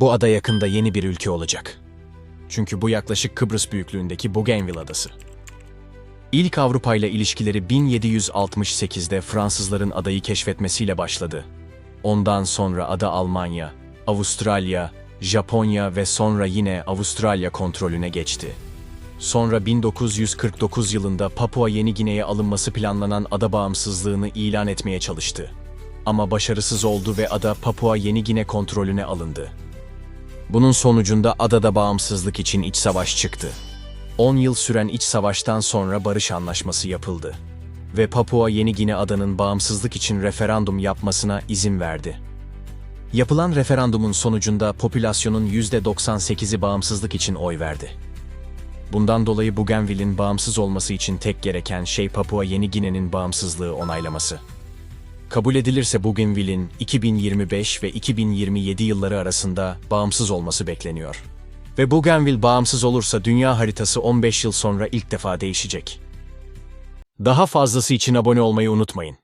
Bu ada yakında yeni bir ülke olacak. Çünkü bu yaklaşık Kıbrıs büyüklüğündeki Bougainville adası. İlk Avrupa ile ilişkileri 1768'de Fransızların adayı keşfetmesiyle başladı. Ondan sonra ada Almanya, Avustralya, Japonya ve sonra yine Avustralya kontrolüne geçti. Sonra 1949 yılında Papua Yeni Gine'ye alınması planlanan ada bağımsızlığını ilan etmeye çalıştı. Ama başarısız oldu ve ada Papua Yeni Gine kontrolüne alındı. Bunun sonucunda adada bağımsızlık için iç savaş çıktı. 10 yıl süren iç savaştan sonra barış anlaşması yapıldı ve Papua Yeni Gine adanın bağımsızlık için referandum yapmasına izin verdi. Yapılan referandumun sonucunda popülasyonun %98'i bağımsızlık için oy verdi. Bundan dolayı Bougainville'in bağımsız olması için tek gereken şey Papua Yeni Gine'nin bağımsızlığı onaylaması. Kabul edilirse Bougainville'in 2025 ve 2027 yılları arasında bağımsız olması bekleniyor. Ve Bougainville bağımsız olursa dünya haritası 15 yıl sonra ilk defa değişecek. Daha fazlası için abone olmayı unutmayın.